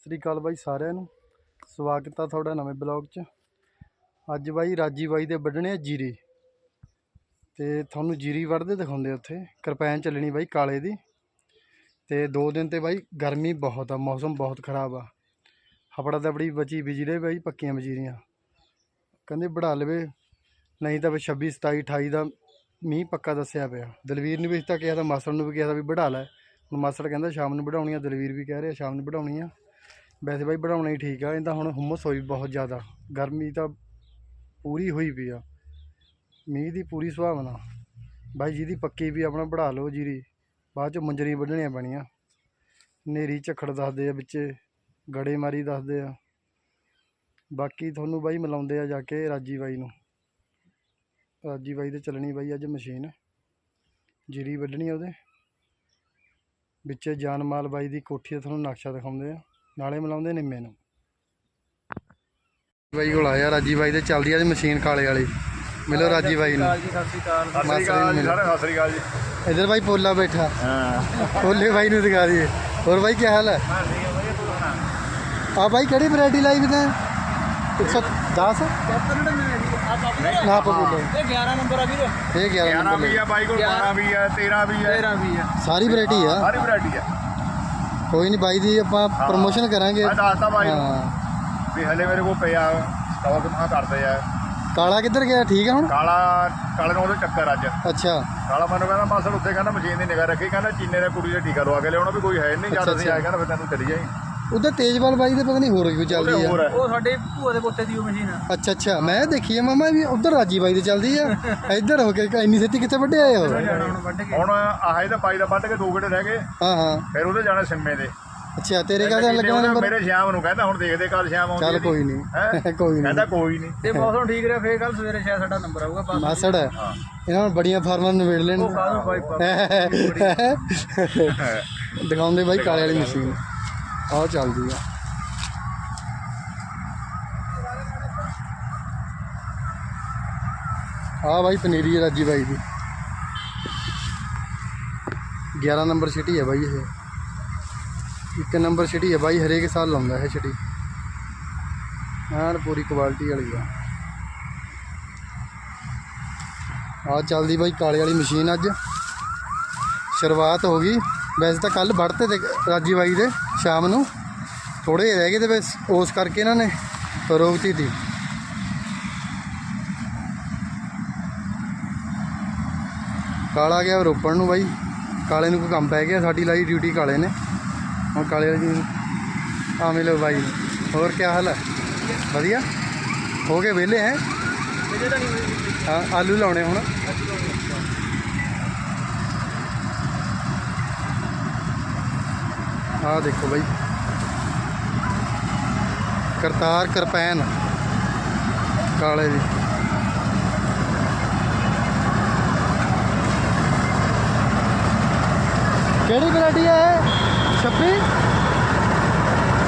ਸਤਿ ਸ੍ਰੀ ਅਕਾਲ ਬਾਈ ਸਾਰਿਆਂ ਨੂੰ। ਸਵਾਗਤ ਆ ਤੁਹਾਡਾ ਨਵੇਂ ਬਲੌਗ 'ਚ। ਅੱਜ ਬਾਈ ਰਾਜੀ ਬਾਈ ਦੇ ਵੱਢਣੇ ਆ ਜੀਰੀ। ਤੇ ਤੁਹਾਨੂੰ ਜੀਰੀ ਵੱਢਦੇ ਦਿਖਾਉਂਦੇ ਉੱਥੇ। ਕਿਰਪੈਨ ਚੱਲਣੀ ਬਾਈ ਕਾਲੇ ਦੀ। ਤੇ ਦੋ ਦਿਨ ਤੇ ਬਾਈ ਗਰਮੀ ਬਹੁਤ ਆ, ਮੌਸਮ ਬਹੁਤ ਖਰਾਬ ਆ। ਹਫੜਾ ਦਬੜੀ ਬਚੀ ਬਿਜਲੇ ਬਾਈ, ਪੱਕੀਆਂ ਮਜੀਰੀਆਂ ਕਹਿੰਦੇ ਬੜਾ ਲਵੇ, ਨਹੀਂ ਤਾਂ ਵੀ 26 27 28 ਦਾ ਮੀਂਹ ਪੱਕਾ ਦੱਸਿਆ ਪਿਆ। ਦਲਵੀਰ ਨੇ ਵੀ ਇਸ ਤਾਂ ਕਿਹਾ ਤਾਂ ਮਾਸੜ ਨੂੰ ਵੀ ਕਿਹਾ ਤਾਂ ਵੀ ਵਢਾ ਲੈ। ਹੁਣ ਮਾਸੜ ਕਹਿੰਦਾ ਸ਼ਾਮ ਨੂੰ ਵਢਾਉਣੀ ਆ, ਦਲਵੀਰ ਵੀ ਕਹਿ ਰਿਹਾ ਸ਼ਾਮ ਨੂੰ ਵਢਾਉਣੀ ਆ। ਵੈਸੇ ਬਾਈ ਬਣਾਉਣਾ ਹੀ ਠੀਕ ਆ, ਇਹ ਤਾਂ ਹੁਣ ਹੁਮਸ ਹੋਈ ਬਹੁਤ ਜ਼ਿਆਦਾ। ਗਰਮੀ ਤਾਂ ਪੂਰੀ ਹੋਈ ਪਈ ਆ। ਮੀਂਹ ਦੀ ਪੂਰੀ ਸੁਭਾਵਨਾ ਬਾਈ ਜਿਹਦੀ ਪੱਕੀ ਵੀ ਆਪਣਾ ਵਢਾ ਲਓ ਜੀਰੀ, ਬਾਅਦ ਚ ਮੰਜਰੀ ਵੱਢਣੀਆਂ ਪੈਣੀਆਂ। ਨੇਰੀ ਝੱਖੜ ਦੱਸਦੇ ਆ ਵਿੱਚ ਗੜੇ ਮਾਰੀ ਦੱਸਦੇ ਆ। ਬਾਕੀ ਤੁਹਾਨੂੰ ਬਾਈ ਮਿਲਾਉਂਦੇ ਆ ਜਾ ਕੇ ਰਾਜੀ ਬਾਈ ਨੂੰ। ਰਾਜੀ ਬਾਈ ਤੇ ਚੱਲਣੀ ਬਾਈ ਅੱਜ ਮਸ਼ੀਨ। ਜੀਰੀ ਵੱਢਣੀ ਉਹਦੇ। ਵਿੱਚ ਜਾਨ ਮਾਲ ਬਾਈ ਦੀ ਕੋਠੀ ਦਾ ਤੁਹਾਨੂੰ ਨਕਸ਼ਾ ਦਿਖਾਉਂਦੇ ਆ। ਨਾਲੇ ਮਿਲਾਉਂਦੇ ਨਿੰਮੇ ਨੂੰ। ਬਾਈ ਕੋਲ ਆਇਆ ਰਾਜੀ ਬਾਈ ਤੇ ਚੱਲਦੀ ਆ ਅੱਜ ਮਸ਼ੀਨ ਕਾਲੇ ਵਾਲੀ। ਮਿਲੋ ਰਾਜੀ ਬਾਈ ਨੂੰ। ਜੀ ਸਤਿ ਸ਼੍ਰੀ ਅਕਾਲ। ਸਤਿ ਸ੍ਰੀ ਅਕਾਲ ਜੀ, ਸਾਰੇ ਸਤਿ ਸ੍ਰੀ ਅਕਾਲ ਜੀ। ਇਧਰ ਬਾਈ ਪੋਲਾ ਬੈਠਾ। ਹਾਂ। ਪੋਲੇ ਬਾਈ ਨੂੰ ਦਿਖਾ ਦਈਏ। ਹੋਰ ਬਾਈ ਕੀ ਹਾਲ ਹੈ? ਆ ਬਾਈ ਕਿਹੜੀ ਵੈਰਾਈਟੀ ਲਾਈ ਵੀ ਤੈਂ 110 ਨਾ ਆਪਾਂ ਬੋਲੋ। ਇਹ 11 ਨੰਬਰ ਆ ਵੀਰ। ਇਹ 11 11 ਨੰਬਰ ਵੀ ਆ ਬਾਈ ਕੋਲ 12 ਵੀ ਆ 13 ਵੀ ਆ 13 ਵੀ ਆ। ਸਾਰੀ ਵੈਰਾਈਟੀ ਆ। ਸਾਰੀ ਵੈਰਾਈਟੀ ਆ। ਕੋਈ ਨਹੀਂ ਬਾਈ ਦੀ ਆਪਾਂ ਪ੍ਰਮੋਸ਼ਨ ਕਰਾਂਗੇ। ਮੈਂ ਦੱਸਤਾ ਬਾਈ ਨੂੰ ਹਾਂ। ਵੀ ਹਲੇ ਮੇਰੇ ਕੋਲ ਪਿਆ ਸਟਾਕ ਮਾ ਕਰਦੇ ਆ। ਕਾਲਾ ਕਿੱਧਰ ਗਿਆ? ਠੀਕ ਆ ਹੁਣ? ਕਾਲਾ ਕਾਲੇ ਨੂੰ ਉਹਦੇ ਚੱਕਰ ਅੱਜ। ਅੱਛਾ। ਕਾਲਾ ਮੈਨੂੰ ਕਹਿੰਦਾ ਮਾਸਰ ਉੱਤੇ ਕਹਿੰਦਾ ਮਸ਼ੀਨ ਦੀ ਨਿਗਾਹ ਰੱਖੀ ਕਹਿੰਦਾ ਚੀਨੇ ਨੇ ਕੁੜੀ ਦਾ ਟੀਕਾ ਲਵਾ ਕੇ ਲਿਆਉਣਾ ਵੀ ਕੋਈ ਹੈ ਨਹੀਂ ਅੱਛਾ, ਜਦ ਅਸੀਂ ਅੱਛਾ। ਆਏ ਕਹਿੰਦਾ ਫਿਰ ਤੈਨੂੰ ਚਲੀ ਜਾਈ। ਉਧਰ ਤੇਜਵਾਲ ਬਾਈ ਦੇ ਪਤਾ ਨਹੀਂ ਹੋਰ ਕੋਈ ਚੱਲਦੀ ਆ। ਉਹ ਸਾਡੇ ਭੂਆ ਦੇ ਪੁੱਤੇ ਦੀ ਉਹ ਮਸ਼ੀਨ ਆ। ਅੱਛਾ ਅੱਛਾ। ਮੈਂ ਦੇਖੀ ਆ ਮਾਮਾ ਵੀ ਉਧਰ ਰਾਜੀ ਬਾਈ ਦੀ ਚੱਲਦੀ ਆ। ਇੱਧਰ ਹੋ ਕੇ ਇੰਨੀ ਛੇਤੀ ਕਿੱਥੇ ਵੱਡੇ ਆਏ ਹੋ ਹੁਣ ਆਹ ਇਹਦਾ ਪਾਈ ਦਾ ਵੱਢ ਕੇ ਦੋ ਗੇੜੇ ਰਹਿ ਗਏ। ਹਾਂ ਹਾਂ। ਫਿਰ ਉਹਦੇ ਜਾਣਾ ਸਿੰਮੇ ਦੇ। ਅੱਛਾ ਤੇਰੇ ਕਾਹਦੇ ਲੱਗਣਾ ਨੰਬਰ? ਮੇਰੇ ਸ਼ਾਮ ਨੂੰ ਕਹਿੰਦਾ ਹੁਣ ਦੇਖਦੇ ਕੱਲ ਸ਼ਾਮ ਆਉਂਦੀ ਚੱਲ। ਕੋਈ ਹੈਂ? ਨਹੀਂ। ਕੋਈ ਕਹਿੰਦਾ ਨਹੀਂ। ਕੋਈ ਨਹੀਂ। ਤੇ ਮੌਸਮ ਠੀਕ ਰਿਹਾ ਫੇਰ ਕੱਲ ਸਵੇਰੇ ਸ਼ਾਇਦ ਸਾਡਾ ਨੰਬਰ ਆਊਗਾ ਪਾਸ ਮਾਸੜ ਹਾਂ। ਇਹਨਾਂ ਨੂੰ ਬੜੀਆਂ ਫਾਰਮਾਂ ਨੂੰ ਵੇੜ ਲੈਣ। ਉਹ ਕਾਹਨੂੰ ਬਾਈ ਪਾ ਦਿਖਾਉਂਦੇ ਬਾਈ ਕਾਲੇ ਵਾਲੀ ਮਸ਼ੀਨ। ਆਹ ਚੱਲਦੀ ਆ। ਆ ਬਾਈ ਪਨੀਰੀ ਹੈ ਰਾਜੀ ਬਾਈ ਦੀ। 11 ਨੰਬਰ ਸਿਟੀ ਹੈ ਬਾਈ ਇਹ। ਇੱਕ ਨੰਬਰ ਸਿਟੀ ਹੈ ਬਾਈ, ਹਰੇਕ ਸਾਲ ਲਾਉਂਦਾ ਇਹ ਸਿਟੀ। ਐਨ ਪੂਰੀ ਕੁਆਲਿਟੀ ਵਾਲੀ ਆ। ਆ ਚੱਲਦੀ ਬਾਈ ਕਾਲੇ ਵਾਲੀ ਮਸ਼ੀਨ ਅੱਜ। ਸ਼ੁਰੂਆਤ ਹੋ ਗਈ। ਵੈਸੇ ਤਾਂ ਕੱਲ ਵੜਤੇ ਤੇ ਰਾਜੀ ਬਾਈ ਦੇ। ਸ਼ਾਮ ਨੂੰ ਥੋੜੇ ਰਹਿ ਗਏ ਤੇ ਬਸ ਉਸ ਕਰਕੇ ਇਹਨਾਂ ਨੇ ਰੋਕਤੀ ਤੀ। ਕਾਲਾ ਗਿਆ ਰੋਪਣ ਨੂੰ ਬਾਈ। ਕਾਲੇ ਨੂੰ ਕੋਈ ਕੰਮ ਪੈ ਗਿਆ ਸਾਡੀ ਲਾਈ ਡਿਊਟੀ ਕਾਲੇ ਨੇ। ਹੁਣ ਕਾਲੇ ਜੀ ਆ ਮਿਲੋ ਬਾਈ ਹੋਰ ਕੀ ਹਾਲ ਹੈ? ਵਧੀਆ? ਹੋ ਗਏ ਵਿਹਲੇ ਹੈ? ਹਾਂ ਆਲੂ ਲਾਉਣੇ ਹੁਣ। ਆਹ ਦੇਖੋ ਬਾਈ। ਕਰਤਾਰ ਕਰਪੈਨ। ਕਾਲੇ ਦੀ। ਕਿਹੜੀ ਵੈਰਾਈਟੀ ਹੈ ਇਹ? 26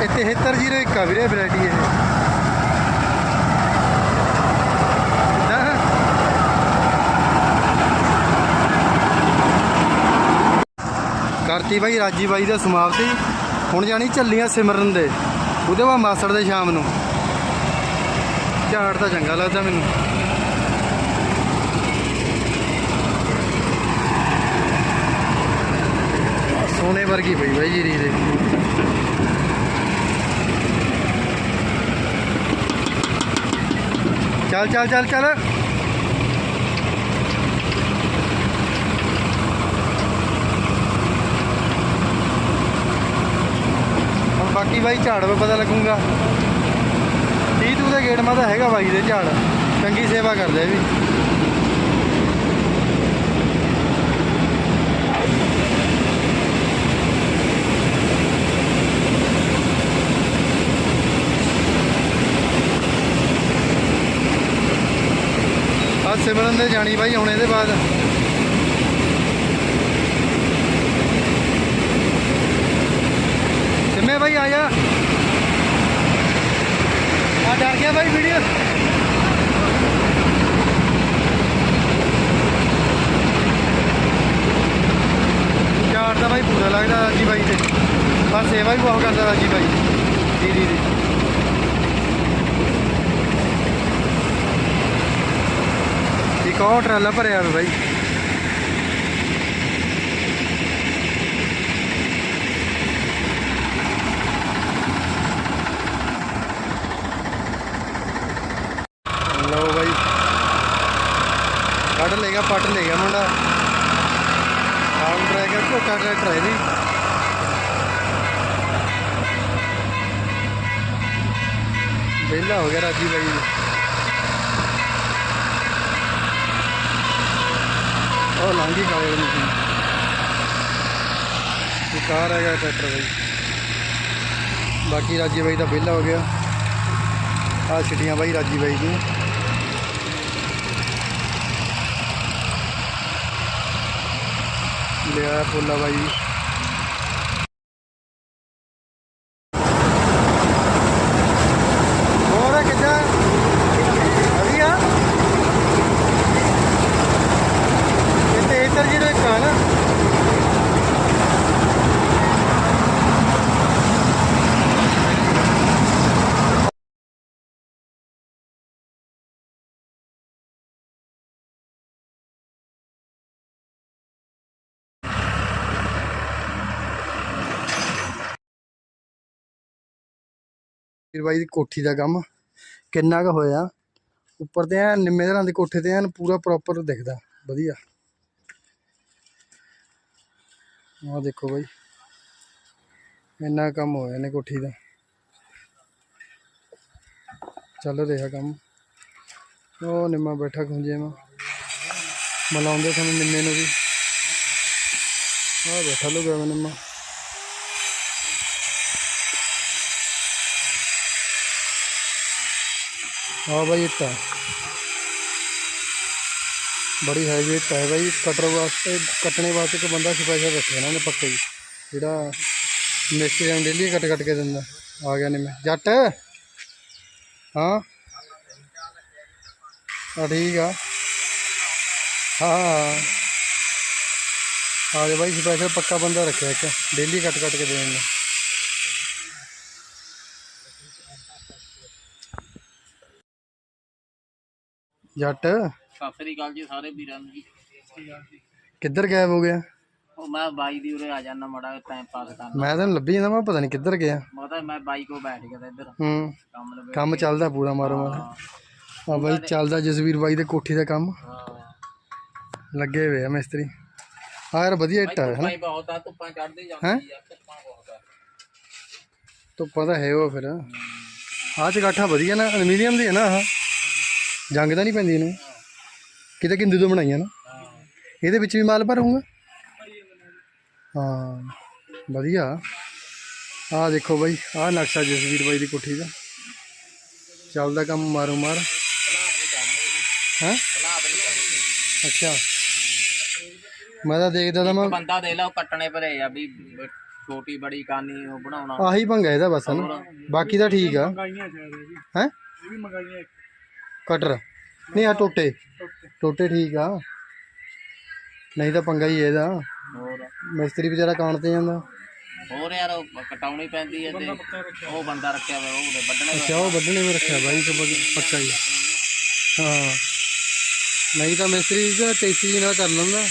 ਇਹ 7301 ਆ ਵੀਰੇ, ਵੈਰਾਈਟੀ ਹੈ ਨਾ ਕਰਤੀ ਬਾਈ, ਰਾਜੀ ਬਾਈ ਦਾ ਸਮਾਪਤੀ। ਹੁਣ ਜਾਣੀ ਝੱਲੀਆਂ ਸਿਮਰਨ ਦੇ। ਉਹਦੇ ਬਾਅਦ ਮਾਸੜ ਦੇ ਸ਼ਾਮ ਨੂੰ। ਝਾੜ ਤਾਂ ਚੰਗਾ ਲੱਗਦਾ ਮੈਨੂੰ। ਸੋਨੇ ਵਰਗੀ ਪਈ ਬਾਈ ਜੀਰੀ ਦੇ। ਚੱਲ ਚੱਲ ਚੱਲ ਚੱਲ। ਬਾਕੀ ਬਾਈ ਝਾੜ ਵਾ ਪਤਾ ਲੱਗੂਗਾ। 30 ਤੂ ਦੇ ਗੇਟ ਮਾ ਤਾਂ ਹੈਗਾ ਬਾਈ ਦੇ ਝਾੜ। ਚੰਗੀ ਸੇਵਾ ਕਰਦੇ ਵੀ। ਆ ਸਿਮਰਨ ਦੇ ਜਾਣੀ ਬਾਈ ਹੁਣ ਇਹਦੇ ਬਾਅਦ ਸਿਮੇ ਬਾਈ ਆ ਜਾ ਆ ਡਰ ਗਿਆ ਬਾਈ ਵੀਡੀਓ। ਚਾਰ ਦਾ ਬਾਈ ਪੂਰਾ ਲੱਗਦਾ ਰਾਜੀ ਬਾਈ ਤੇ। ਪਰ ਸੇਵਾ ਵੀ ਬਹੁਤ ਕਰਦਾ ਰਾਜੀ ਬਾਈ। ਜੀਰੀ ਦੀ ਇੱਕ ਹੋਰ ਟਰਾਲਾ ਭਰਿਆ ਬਾਈ ਲਓ ਬਾਈ ਕੱਢ ਲੇਗਾ ਪੱਟ ਲੇਗਾ ਮੁੰਡਾ। ਆਉਂ ਟਰੈਕਟਰ ਕੋਟਾ ਟਰੈਕਟਰ ਹੈ ਜੀ। ਵਿਹਲਾ ਹੋ ਗਿਆ ਰਾਜੀ ਬਾਈ। ਉਹ ਲਾਂਗੀ ਕਾਲੇ ਦੀ ਮਸ਼ੀਨ ਕਾਰ ਹੈਗਾ ਟਰੈਕਟਰ ਬਾਈ। ਬਾਕੀ ਰਾਜੀ ਬਾਈ ਦਾ ਵਿਹਲਾ ਹੋ ਗਿਆ। ਆ ਛਿਟੀਆਂ ਬਾਈ ਰਾਜੀ ਬਾਈ ਦੀਆਂ। ਲਿਆ ਪੋਲਾ ਬਾਈ ਹੋਰ ਕਿੱਦਾਂ ਵਧੀਆ ਇਹ ਤੇ ਇੱਧਰ ਜਿਹੜਾ ਇੱਕ ਆ ਨਾ ਵੀਰ ਬਾਈ ਦੀ ਕੋਠੀ ਦਾ ਕੰਮ, ਕਿੰਨਾ ਕੁ ਹੋਇਆ, ਉੱਪਰ ਤੇ ਐਨ ਨਿੰਮੇ ਤਰ੍ਹਾਂ ਦੇ ਕੋਠੇ ਤੇ ਐਨ ਪੂਰਾ ਪ੍ਰੋਪਰ ਦਿਖਦਾ, ਵਧੀਆ। ਆਹ ਦੇਖੋ ਬਾਈ, ਇੰਨਾ ਕੰਮ ਹੋਇਆ ਨੇ ਕੋਠੀ ਦਾ। ਚੱਲ ਰਿਹਾ ਕੰਮ। ਉਹ ਨਿੰਮਾ ਬੈਠਾ ਖੁੰਝੇ ਮਾ। ਮਲਾਉਂਦੇ ਤੁਹਾਨੂੰ ਨਿੰਮੇ ਨੂੰ ਵੀ। ਆਹ ਬੈਠਾ ਲੋ ਵਾ ਨਿੰਮਾ। हाँ भाई, इतना। बड़ी हैवी इट है भाई। कटर वास्ते कट्टने वास्ते तो बंदा स्पैशल रखे ना पक्के जोड़ा मिस्त्री हम डेली कट कट के दिता आ गया नहीं मैं। जट? हाँ? हाँ ठीक है। हाँ हाँ हाँ। भाई स्पैशल पक्का बंदा रखे एक डेली कट कट के देंगे। ਜੱਟ? ਸਤਿ ਸ੍ਰੀ ਅਕਾਲ ਜੀ ਸਾਰੇ ਵੀਰਾਂ ਨੂੰ ਜੀ। ਕਿੱਧਰ ਗਾਇਬ ਹੋ ਗਿਆ? ਉਹ ਮੈਂ ਬਾਈ ਦੀ ਉਰੇ ਆ ਜਾਣਾ ਮੜਾ ਟਾਈਮ ਪਾਸ ਕਰਨ ਮੈਂ ਤਾਂ ਲੱਭੀ ਜਾਂਦਾ ਮੈਂ ਪਤਾ ਨਹੀਂ ਕਿੱਧਰ ਗਿਆ। ਮੈਂ ਤਾਂ ਮੈਂ ਬਾਈ ਕੋ ਬੈਠ ਗਿਆ ਤਾ ਇੱਧਰ। ਹੂੰ। ਕੰਮ ਚੱਲਦਾ ਪੂਰਾ ਮਾਰੋ ਮਾਰ ਆ ਬਾਈ ਚੱਲਦਾ ਜਸਵੀਰ ਬਾਈ ਦੇ ਕੋਠੀ ਦਾ ਕੰਮ। ਲੱਗੇ ਹੋਏ ਆ ਮਿਸਤਰੀ। ਆ ਯਾਰ ਵਧੀਆ ਇੱਟ ਹੈ ਭਾਈ ਬਹੁਤ ਆ ਧੁੱਪਾਂ ਚੜਦੀ ਜਾਂਦੀ ਆ ਧੁੱਪਾਂ ਬਹੁਤ ਆ। ਧੁੱਪਾਂ ਤਾਂ ਹੈ ਉਹ ਫਿਰ। ਆਹ ਚਗਾਠਾ ਵਧੀਆ ਨਾ ਐਲੂਮੀਨੀਅਮ ਦੀ ਹੈ ਨਾ ਆਹ। ਜੰਗ ਤਾਂ ਨਹੀਂ ਪੈਂਦੀ ਇਹਨੂੰ। ਕਿਤੇ ਕਿੰਦੂ ਤੋਂ ਬਣਾਈਆਂ ਨਾ। ਹਾਂ ਇਹਦੇ ਵਿੱਚ ਵੀ ਮਾਲ ਭਰੂੰਗਾ। ਹਾਂ ਵਧੀਆ। ਆਹ ਦੇਖੋ ਬਾਈ ਆਹ ਨਕਸ਼ਾ ਜਸਵੀਰ ਬਾਈ ਦੀ ਕੋਠੀ ਦਾ। ਚੱਲਦਾ ਕੰਮ ਮਾਰੋ ਮਾਰ। ਹੈਂ? ਅੱਛਾ। ਮੈਂ ਤਾਂ ਦੇਖਦਾ ਤਾਂ ਮੈਂ ਬੰਦਾ ਦੇ ਲਾ ਉਹ ਕੱਟਣੇ ਭਰੇ ਆ ਵੀ ਛੋਟੀ ਬੜੀ ਕਾਨੀ ਉਹ ਬਣਾਉਣਾ। ਆਹੀ ਭੰਗਾ ਇਹਦਾ ਬਸ ਨਾ? ਬਾਕੀ ਤਾਂ ਠੀਕ ਆ। ਮੰਗਾਈਆਂ ਚਾਹੀਦੇ ਜੀ ਹੈ? ਇਹ ਵੀ ਮੰਗਾਈਆਂ ਕਟਰ। ਨਹੀਂ ਆ ਟੋਟੇ। ਟੋਟੇ। ਠੀਕ ਆ। ਨਹੀਂ ਤਾਂ ਪੰਗਾ ਹੀ ਹੈ ਇਹਦਾ। ਹੋਰ? ਮਿਸਤਰੀ ਵਿਚਾਰਾ ਕਾਣ ਤੇ ਜਾਂਦਾ। ਹੋਰ ਯਾਰ ਉਹ ਕਟਾਉਣੀ ਪੈਂਦੀ ਹੈ ਤੇ ਉਹ ਬੰਦਾ ਰੱਖਿਆ ਹੋਇਆ ਉਹ ਵੱਢਣੇ ਅੱਛਾ ਉਹ ਵੱਢਣੇ ਵਿੱਚ ਰੱਖਿਆ ਬਾਈ ਤਾਂ ਬਗ- ਪੱਕਾ ਹੀ ਹਾਂ। ਨਹੀਂ ਤਾਂ ਮਿਸਤਰੀ ਦਾ ਟੇਸੀ ਨਾਲ ਕਰ ਲੈਂਦਾ।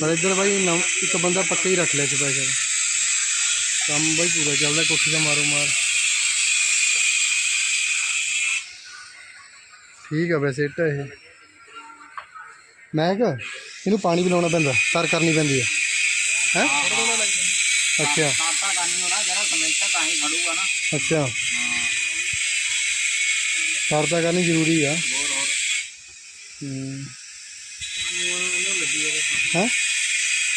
ਪਰ ਇੱਧਰ ਬਾਈ ਇੱਕ ਬੰਦਾ ਪੱਕਾ ਹੀ ਰੱਖ ਲਿਆ ਸਪੈਸ਼ਲ ਕੰਮ ਬਾਈ ਪੂਰਾ ਚੱਲਦਾ ਕੋਠੀ ਦਾ ਮਾਰੋ ਮਾਰ ਠੀਕ ਆ ਵੈਸੇ ਇੱਟ ਇਹ। ਮੈਂ ਕਿਹਾ ਇਹਨੂੰ ਪਾਣੀ ਪਿਲਾਉਣਾ ਪੈਂਦਾ ਤਰ ਕਰਨੀ ਪੈਂਦੀ ਹੈ ਹੈ? ਅੱਛਾ। ਕਾਂਟਾ ਕਰਨੀ ਹੋਣਾ ਜਿਹੜਾ ਸਮੈਂਟ ਤਾਂ ਹੀ ਖੜੂਗਾ ਨਾ ਅੱਛਾ ਤਾਂ ਕਰਨੀ ਜ਼ਰੂਰੀ ਆ। ਹੋਰ ਹੋਰ ਹੂੰ। ਉਹਨੂੰ ਲੱਗੀ ਜਾਵੇ ਹੈ?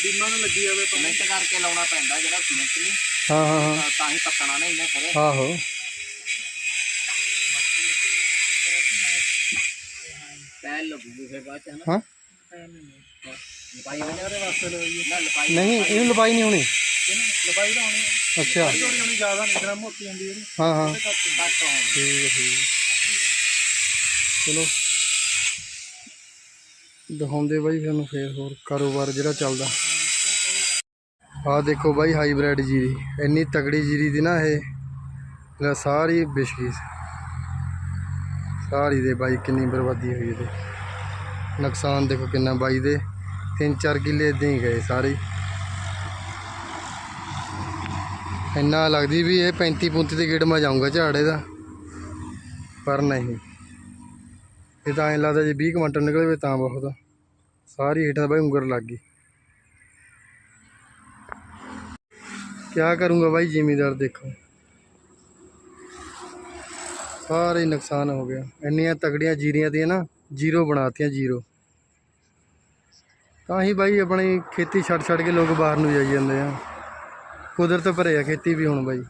ਬੀਮਾ ਨੂੰ ਲੱਗੀ ਜਾਵੇ ਸਮੈਂਟ ਕਰਕੇ ਲਾਉਣਾ ਪੈਂਦਾ ਜਿਹੜਾ ਸਮੈਂਟ ਨਹੀਂ ਹਾਂ ਹਾਂ ਹਾਂ। ਤਾਂ- ਹੀ ਪੱਕਣਾ ਨਹੀਂ ਇਹਨੇ ਫਿਰ। ਆਹੋ। ਹਾਂ? ਨਹੀਂ ਇਹਨੂੰ ਲਪਾਈ ਨਹੀਂ ਹੋਣੀ। ਲਪਾਈ ਤਾਂ ਹੋਣੀ ਅੱਛਾ। ਥੋੜੀ ਹੋਣੀ ਜ਼ਿਆਦਾ ਨਹੀਂ ਜਿਹੜਾ ਮੋਟੀ ਹੁੰਦੀ ਇਹਦੀ ਹਾਂ ਹਾਂ। ਠੀਕ ਹੈ ਠੀਕ ਚਲੋ। ਦਿਖਾਉਂਦੇ ਬਾਈ ਤੁਹਾਨੂੰ ਫੇਰ ਹੋਰ ਕਾਰੋਬਾਰ ਜਿਹੜਾ ਚੱਲਦਾ। ਆ ਦੇਖੋ ਬਾਈ ਹਾਈਬ੍ਰਿਡ ਜੀਰੀ। ਇੰਨੀ ਤਗੜੀ ਜੀਰੀ ਦੀ ਨਾ ਇਹ, ਸਾਰੀ ਬਿਸ਼ਕੀ ਸਾਰੀ ਦੇ ਬਾਈ ਕਿੰਨੀ ਬਰਬਾਦੀ ਹੋਈ ਇਹਦੇ। ਨੁਕਸਾਨ ਦੇਖੋ ਕਿੰਨਾ ਬਾਈ ਦੇ। ਤਿੰਨ ਚਾਰ ਕਿੱਲੇ ਇਦਾਂ ਹੀ ਗਏ ਸਾਰੇ। ਇੰਨਾ ਲੱਗਦੀ ਵੀ ਇਹ 35 35 ਦੇ ਗੇੜ ਮੈਂ ਜਾਊਂਗਾ ਝਾੜੇ ਦਾ। ਪਰ ਨਹੀਂ। ਇਹ ਤਾਂ ਐਂ ਲੱਗਦਾ ਜੇ 20 ਕੁਇੰਟਲ ਨਿਕਲੇ ਵੇ ਤਾਂ ਬਹੁਤ। ਸਾਰੀ ਹੇਠਾਂ ਬਾਈ ਉਂਗਰ ਲੱਗ ਗਈ। ਕਿਆ ਕਰੂੰਗਾ ਬਾਈ ਜ਼ਿਮੀਦਾਰ ਦੇਖੋ। ਸਾਰੇ ਹੀ ਨੁਕਸਾਨ ਹੋ ਗਿਆ। ਇੰਨੀਆਂ ਤਗੜੀਆਂ ਜੀਰੀਆਂ ਦੀਆਂ ਨਾ, ਜ਼ੀਰੋ ਬਣਾਤੀਆਂ, ਜ਼ੀਰੋ। ਤਾਂ ਹੀ ਬਾਈ ਆਪਣੀ ਖੇਤੀ ਛੱਡ ਛੱਡ ਕੇ ਲੋਕ ਬਾਹਰ ਨੂੰ ਜਾਈ ਜਾਂਦੇ ਆ। ਕੁਦਰਤ ਭਰੇ ਆ ਖੇਤੀ ਵੀ ਹੁਣ ਬਾਈ।